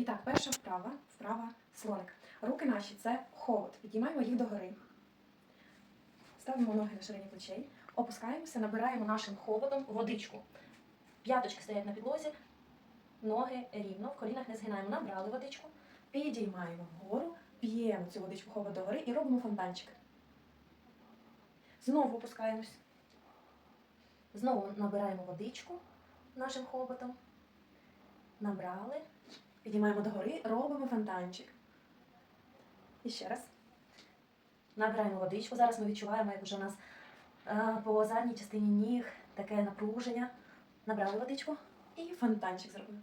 І так, перша вправа, вправа слоник. Руки наші це холод. Підіймаємо їх догори. Ставимо ноги на ширині плечей, опускаємося, набираємо нашим холодом водичку. П'яточки стоять на підлозі, ноги рівно, в колінах не згинаємо. Набрали водичку, підіймаємо вгору, п'ємо цю водичку холод догори і робимо фонтанчик. Знову опускаємось. Знову набираємо водичку нашим хоботом. Набрали. Підіймаємо догори, робимо фонтанчик. І ще раз. Набираємо водичку. Зараз ми відчуваємо, як вже у нас е, по задній частині ніг таке напруження. Набрали водичку і фонтанчик зробили.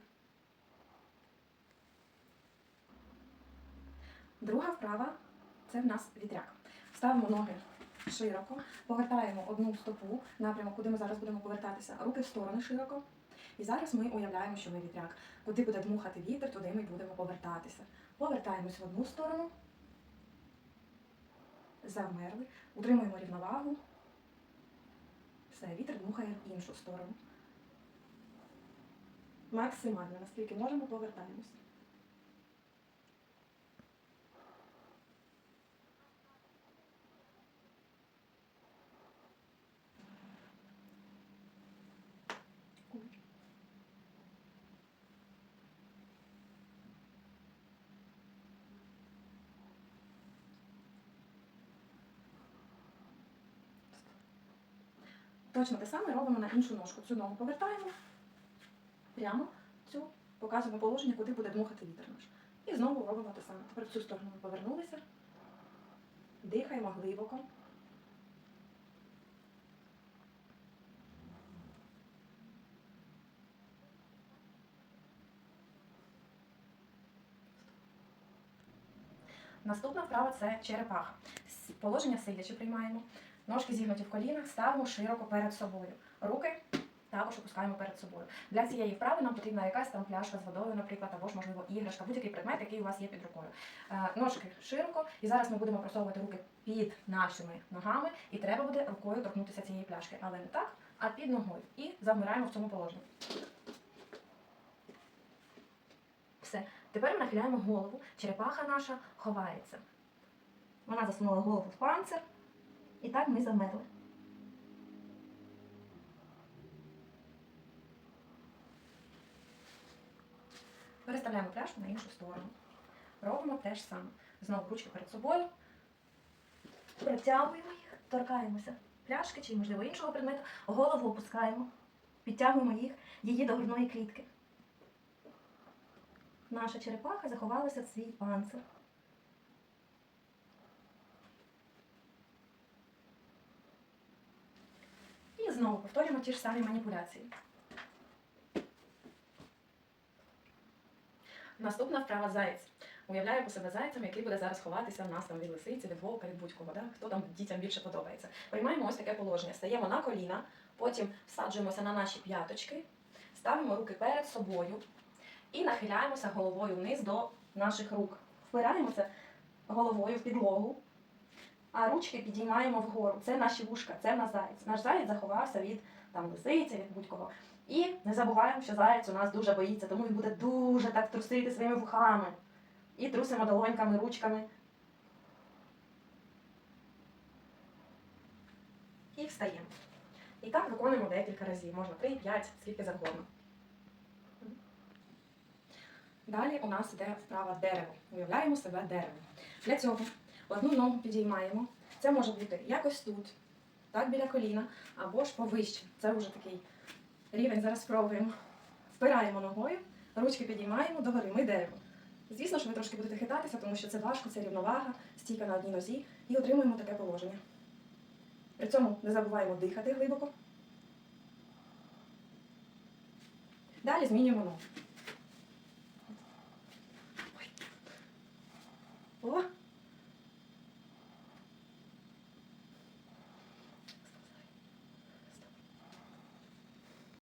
Друга вправа це в нас вітряк. Ставимо ноги широко, повертаємо одну стопу напрямок, куди ми зараз будемо повертатися, руки в сторони широко. І зараз ми уявляємо, що ми вітряк. Куди буде дмухати вітер, туди ми будемо повертатися. Повертаємось в одну сторону. Завмерли. Утримуємо рівновагу. Все, вітер дмухає в іншу сторону. Максимально, наскільки можемо, повертаємось. Точно те саме робимо на іншу ножку. Цю ногу повертаємо прямо цю, показуємо положення, куди буде дмухати вітер наш. І знову робимо те саме. Тепер в цю сторону ми повернулися, дихаємо глибоко. Наступна вправа це черепах. С- Положення сидячи приймаємо. Ножки зігнуті в колінах, ставимо широко перед собою. Руки також опускаємо перед собою. Для цієї вправи нам потрібна якась там пляшка з водою, наприклад, або ж, можливо, іграшка, будь-який предмет, який у вас є під рукою. Е, Ножки широко, і зараз ми будемо просовувати руки під нашими ногами, і треба буде рукою торкнутися цієї пляшки. Але не так, а під ногою. І завмираємо в цьому положенні. Все. Тепер ми нахиляємо голову. Черепаха наша ховається. Вона засунула голову в панцир. І так ми замерли. Переставляємо пляшку на іншу сторону. Робимо те ж саме. Знову ручки перед собою. Притягуємо їх, торкаємося пляшки чи, можливо, іншого предмету. Голову опускаємо, підтягуємо їх, її до грудної клітки. Наша черепаха заховалася в свій панцир. Знову повторюємо ті ж самі маніпуляції. Наступна вправа заєць. Уявляємо себе зайцем, який буде зараз ховатися в нас там від лисиці, від вовка, від будь-кого, да? хто там дітям більше подобається. Приймаємо ось таке положення. Стаємо на коліна, потім всаджуємося на наші п'яточки, ставимо руки перед собою і нахиляємося головою вниз до наших рук. Впираємося головою в підлогу, а ручки підіймаємо вгору. Це наші вушка, це наш заєць. Наш заєць заховався від там лисиці, від будь-кого. І не забуваємо, що заєць у нас дуже боїться, тому він буде дуже так трусити своїми вухами. І трусимо долоньками, ручками. І встаємо. І так виконуємо декілька разів. Можна 3-5, скільки завгодно. Далі у нас йде вправа дерево. Уявляємо себе деревом. Для цього одну ногу підіймаємо. Це може бути якось тут, так біля коліна, або ж повище. Це вже такий рівень. Зараз спробуємо. Впираємо ногою, ручки підіймаємо догори. Ми дерево. Звісно, що ви трошки будете хитатися, тому що це важко, це рівновага, стійка на одній нозі, і отримуємо таке положення. При цьому не забуваємо дихати глибоко. Далі змінюємо ногу. О,